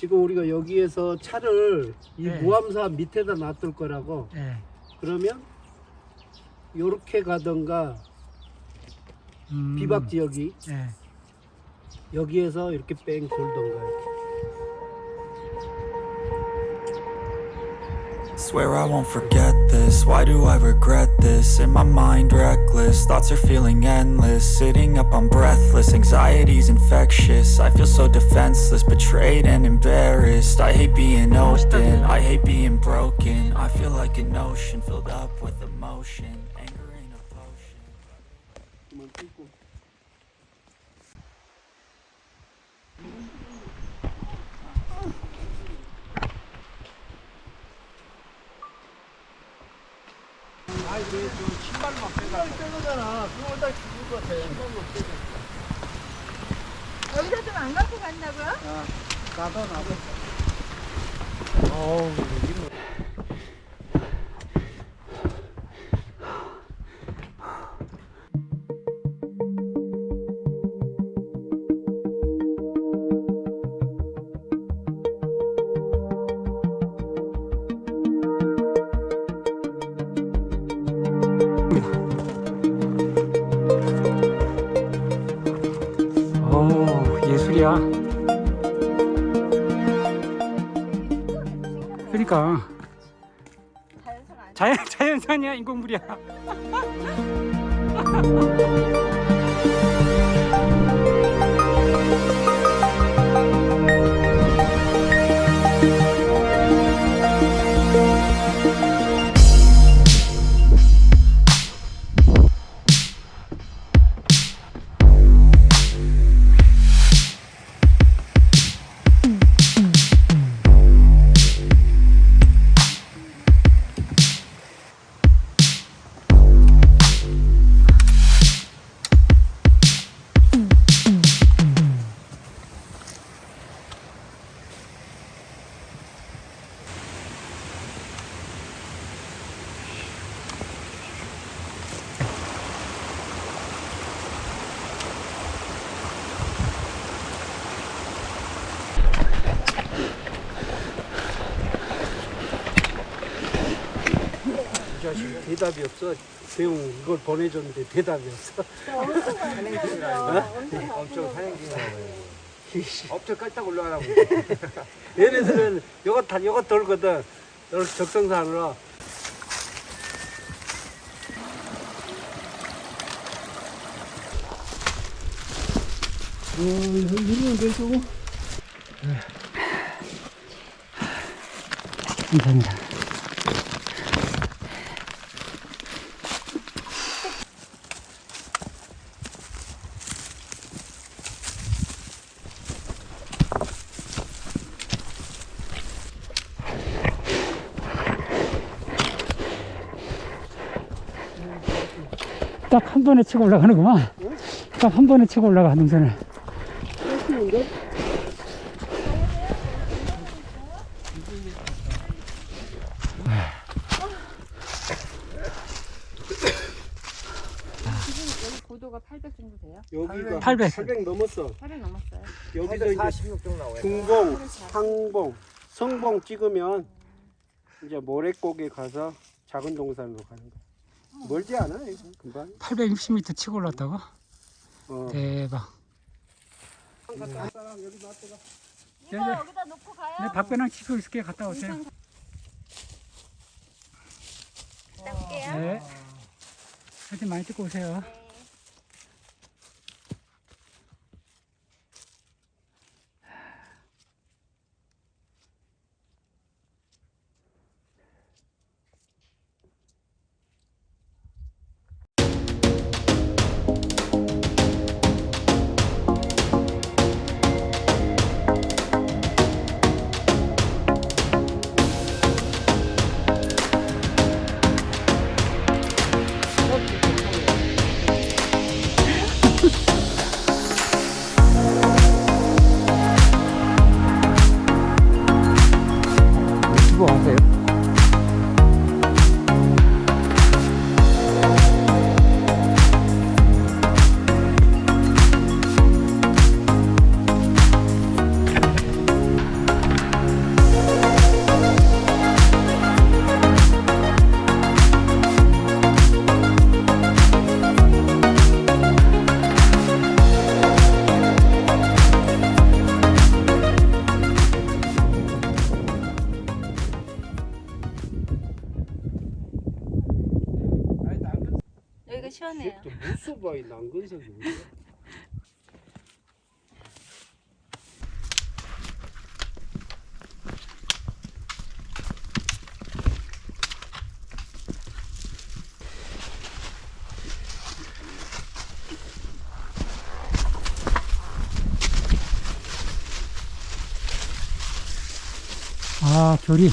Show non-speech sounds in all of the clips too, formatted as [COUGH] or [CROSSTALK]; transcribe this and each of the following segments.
지금 우리가 여기에서 차를 이 네. 모함사 밑에다 놔둘 거라고 예. 그러면 요렇게 가던가 음, 비박 지역이 예. 여기에서 이렇게 뺑 돌던가 이렇게. Swear I won't forget this. Why do I regret this? In my mind, reckless. Thoughts are feeling endless. Sitting up, I'm breathless. Anxiety's infectious. I feel so defenseless, betrayed and embarrassed. I hate being open. I hate being broken. I feel like an ocean filled up with emotion. 신발만 빼가 빼거잖아 그걸 다 죽을 것 같아 여기서 좀 안 갖고 간다고요? 아 가다 나도 어우 여기 뭐 오, 예술이야. 그러니까? 자연 자연산이야 인공물이야. [LAUGHS] 대답이 없어. 대웅 이걸 보내줬는데 대답이 없어. 엄청 사냥꾼이라고 이씨. 엄청 깔딱 올라가라고. [LAUGHS] 얘네들은 요거 다 요거 돌거든. 요 적성산으로 어, 이러는데 저거? 감사합니다. 딱 한 번에 치고 올라가는구만. 딱 한 번에 치고 올라가 능선을. 여기 고도가 800 정도 돼요? 여기가 800. 800 넘었어 800 넘었어요. 여기서 이제 46 정도 나와요 중봉, 상봉, 성봉 찍으면 이제 모래곡에 가서 작은 동산으로 가는 거야 멀지 않아 이거 금방 860m 치고 올랐다고? 어. 대박. 네, 이거 네. 여기다 놓고 가요? 네, 밥배랑 치고 있을게. 갔다 오세요. 올게요. 네. 사진 많이 찍고 오세요. 네. 무수바이 난근석이 뭐야? 아, 결이.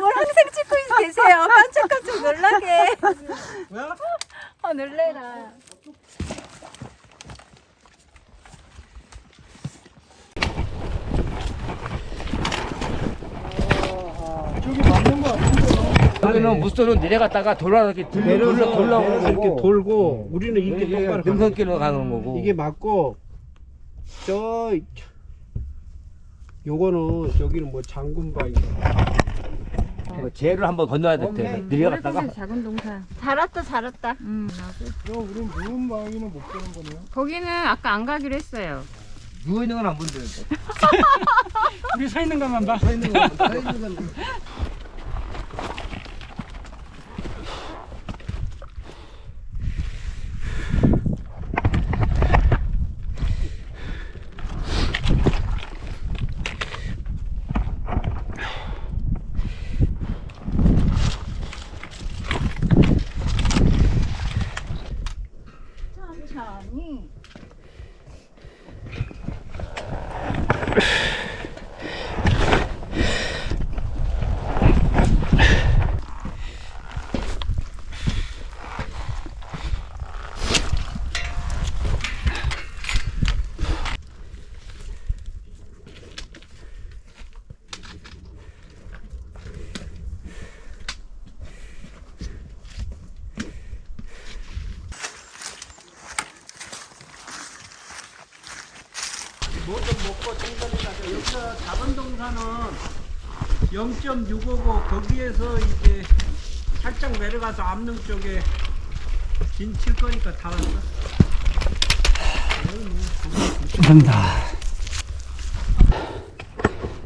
뭘 항상 찍고 계세요. 깜짝깜짝 놀라게. 아 놀래라. 저기 맞는 거 같은데. 여기는 무쏘는 내려갔다가 돌아 이렇게 돌려 돌려 돌아오는 내려서 이렇게 거고 돌고 우리는 이렇게 이게 똑바로 가는 능선길로 가는 거고 이게 맞고 저 요거는 저기는 뭐 장군바인가 그 제를 한번 건너야 될 때. 내려갔다가 작은 동산. 잘 왔다 잘 왔다. 음. 그럼 우린 무은 바위는 못 보는 거네요 거기는 아까 안 가기로 했어요. 누워 있는 건 안 본다는데. [LAUGHS] 우리 서 있는 것만 봐. 서 있는 거 서 있는 건 먹고 천천히 가자 여기서 작은 동산은 0.655 거기에서 이제 살짝 내려가서 암릉 쪽에 진칠 거니까 다 왔어 감사합니다.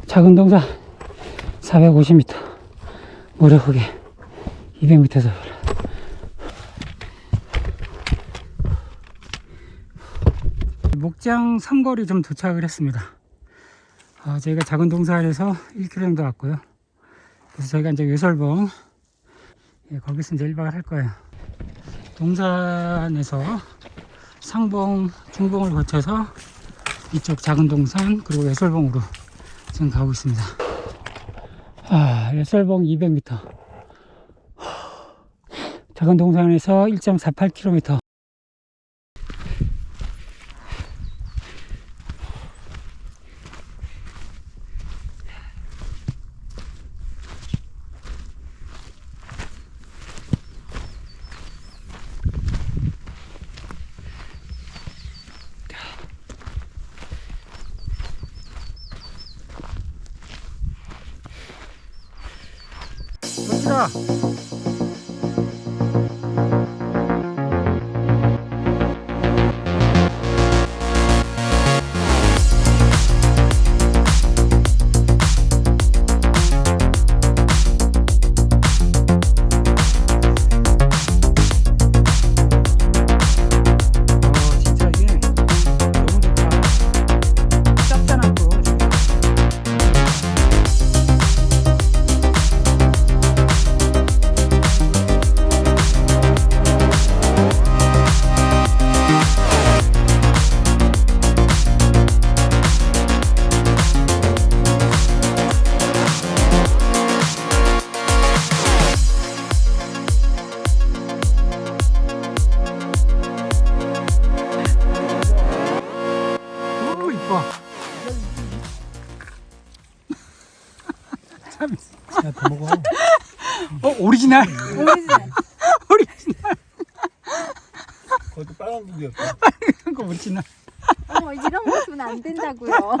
작은 동산 450m. 모래 흙에 200m에서 목장 삼거리 좀 도착을 했습니다. 아, 저희가 작은 동산에서 1km 정도 왔고요. 그래서 저희가 이제 외설봉 예, 거기서 이제 1박을 할 거예요. 동산에서 상봉, 중봉을 거쳐서 이쪽 작은 동산 그리고 예설봉으로 지금 가고 있습니다. 아, 예설봉 200m. 작은 동산에서 1.48km. Ah. 네. 오리지널 그것도 빨간 국이었다. 빨간 거 오리지널 어머 이런 모습은 안 된다고요.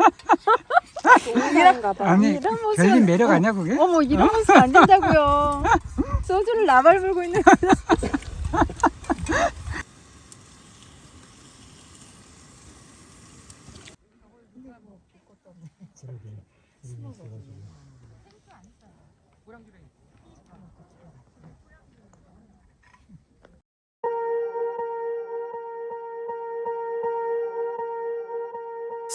이런가 봐. 아니 이런 모습은 매력 아니야 그게? 어머 이런 어? 모습 안 된다고요. 소주를 나발 불고 있는 그러게. 이렇게 있어가지고.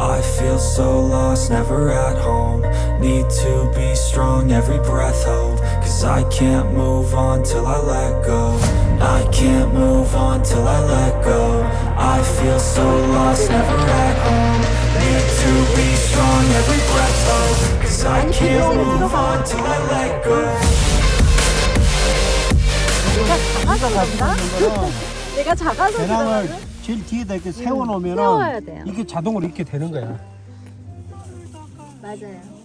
I feel so lost, never at home. Need to be strong, every breath hold. Cause I can't move on till I let go. I can't move on till I let go. I feel so lost, never at home. Need to be strong, every breath hold. Cause I can't move on till I let go. 내가 작아서 배낭을 그러거든? 제일 뒤에다 이렇게 세워놓으면 세워야 돼요. 이게 자동으로 이렇게 되는 거야. 맞아요.